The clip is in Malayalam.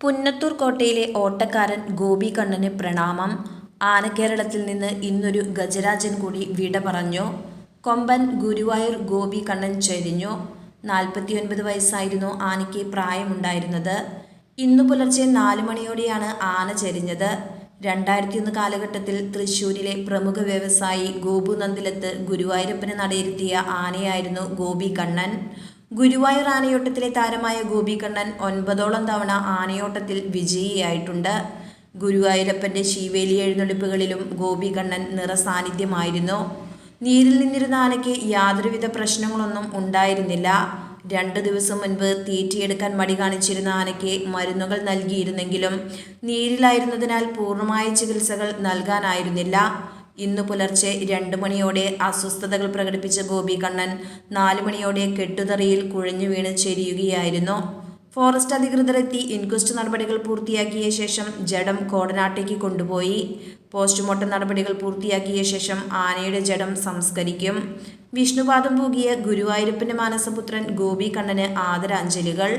പുന്നത്തൂർ കോട്ടയിലെ ഓട്ടക്കാരൻ ഗോപി കണ്ണന് പ്രണാമം. ആനക്കേരളത്തിൽ നിന്ന് ഇന്നൊരു ഗജരാജൻ കൂടി വിട പറഞ്ഞു. കൊമ്പൻ ഗുരുവായൂർ ഗോപി കണ്ണൻ ചരിഞ്ഞു. നാൽപ്പത്തിയൊൻപത് വയസ്സായിരുന്നു ആനയ്ക്ക് പ്രായമുണ്ടായിരുന്നത്. ഇന്നു പുലർച്ചെ നാലു മണിയോടെയാണ് ആന ചരിഞ്ഞത്. രണ്ടായിരത്തി ഒന്ന് കാലഘട്ടത്തിൽ തൃശൂരിലെ പ്രമുഖ വ്യവസായി ഗോപു നന്ദിലത്ത് ഗുരുവായൂരപ്പന് നടയിരുത്തിയ ആനയായിരുന്നു ഗോപി കണ്ണൻ. ഗുരുവായൂർ ആനയോട്ടത്തിലെ താരമായ ഗോപികണ്ണൻ ഒൻപതോളം തവണ ആനയോട്ടത്തിൽ വിജയിയായിട്ടുണ്ട്. ഗുരുവായൂരപ്പന്റെ ശീവേലി എഴുന്നള്ളിപ്പുകളിലും ഗോപികണ്ണൻ നിറസാന്നിധ്യമായിരുന്നു. നീരിൽ നിന്നിരുന്ന ആനയ്ക്ക് യാതൊരുവിധ പ്രശ്നങ്ങളൊന്നും ഉണ്ടായിരുന്നില്ല. രണ്ടു ദിവസം മുൻപ് തീറ്റിയെടുക്കാൻ മടി കാണിച്ചിരുന്ന ആനയ്ക്ക് മരുന്നുകൾ നൽകിയിരുന്നെങ്കിലും നീരിലായിരുന്നതിനാൽ പൂർണമായ ചികിത്സകൾ നൽകാനായിരുന്നില്ല. ഇന്നു പുലർച്ചെ രണ്ടു മണിയോടെ അസ്വസ്ഥതകൾ പ്രകടിപ്പിച്ച ഗോപികണ്ണൻ നാലു മണിയോടെ കെട്ടുതറിയിൽ കുഴഞ്ഞു വീണ് ചെരിയുകയായിരുന്നു. ഫോറസ്റ്റ് അധികൃതരെത്തി ഇൻക്വസ്റ്റ് നടപടികൾ പൂർത്തിയാക്കിയ ശേഷം ജഡം കോടനാട്ടേക്ക് കൊണ്ടുപോയി. പോസ്റ്റ്മോർട്ടം നടപടികൾ പൂർത്തിയാക്കിയ ശേഷം ആനയുടെ ജഡം സംസ്കരിക്കും. വിഷ്ണുപാദം പൂകിയ ഗുരുവായൂരപ്പന്റെ മാനസപുത്രൻ ഗോപി കണ്ണന് ആദരാഞ്ജലികൾ.